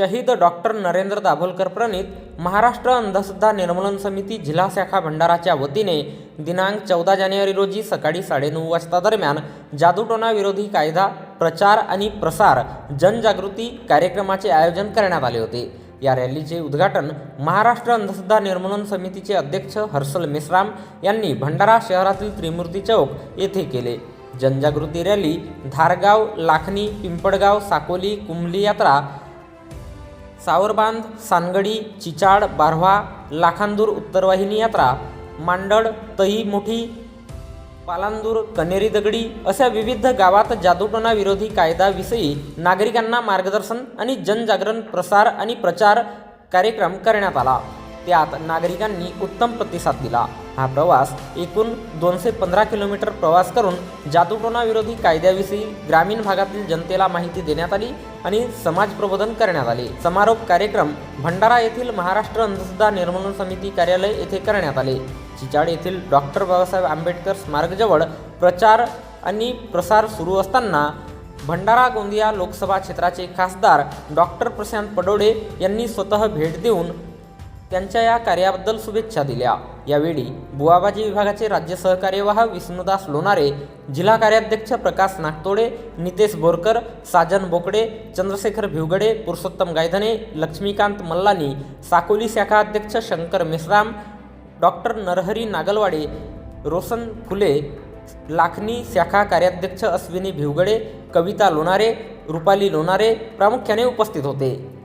शहीद डॉक्टर नरेंद्र दाभोलकर प्रणित महाराष्ट्र अंधश्रद्धा निर्मूलन समिती जिल्हा शाखा भंडाराच्या वतीने दिनांक चौदा जानेवारी रोजी सकाळी साडेनऊ वाजता दरम्यान जादूटोना विरोधी कायदा प्रचार आणि प्रसार जनजागृती कार्यक्रमाचे आयोजन करण्यात आले होते. या रॅलीचे उद्घाटन महाराष्ट्र अंधश्रद्धा निर्मूलन समितीचे अध्यक्ष हर्षल मेश्राम यांनी भंडारा शहरातील त्रिमूर्ती चौक येथे केले. जनजागृती रॅली धारगाव लाखनी पिंपळगाव साकोली कुंभली यात्रा सावरबांध सानगडी चिचाड बारव्हा लाखांदूर उत्तरवाहिनी यात्रा मांडळ तही मोठी पालांदूर कनेरी दगडी अशा विविध गावात जादूटोना विरोधी कायद्याविषयी नागरिकांना मार्गदर्शन आणि जनजागरण प्रसार आणि प्रचार कार्यक्रम करण्यात आला. त्यात नागरिकांनी उत्तम प्रतिसाद दिला. हा प्रवास एकूण दोनशे पंधरा किलोमीटर प्रवास करून जादूटोना विरोधी कायद्याविषयी ग्रामीण भागातील जनतेला माहिती देण्यात आली आणि समाज प्रबोधन करण्यात आले. समारोप कार्यक्रम भंडारा येथील महाराष्ट्र अंधश्रद्धा निर्मूलन समिती कार्यालय येथे करण्यात आले. चिचाड येथील डॉक्टर बाबासाहेब आंबेडकर स्मारकजवळ प्रचार आणि प्रसार सुरू असताना भंडारा गोंदिया लोकसभा क्षेत्राचे खासदार डॉक्टर प्रशांत पडोडे यांनी स्वतः भेट देऊन त्यांच्या या कार्याबद्दल शुभेच्छा दिल्या. यावेळी बुवाबाजी विभागाचे राज्य सहकार्यवाह विष्णुदास लोणारे जिल्हा कार्याध्यक्ष प्रकाश नागतोडे नितेश बोरकर साजन बोकडे चंद्रशेखर भिवगडे पुरुषोत्तम गायधने लक्ष्मीकांत मल्लानी साकोली शाखा अध्यक्ष शंकर मेश्राम डॉक्टर नरहरी नागलवाडे रोशन फुले लाखनी शाखा कार्याध्यक्ष अश्विनी भिवगडे कविता लोणारे रुपाली लोणारे प्रामुख्याने उपस्थित होते.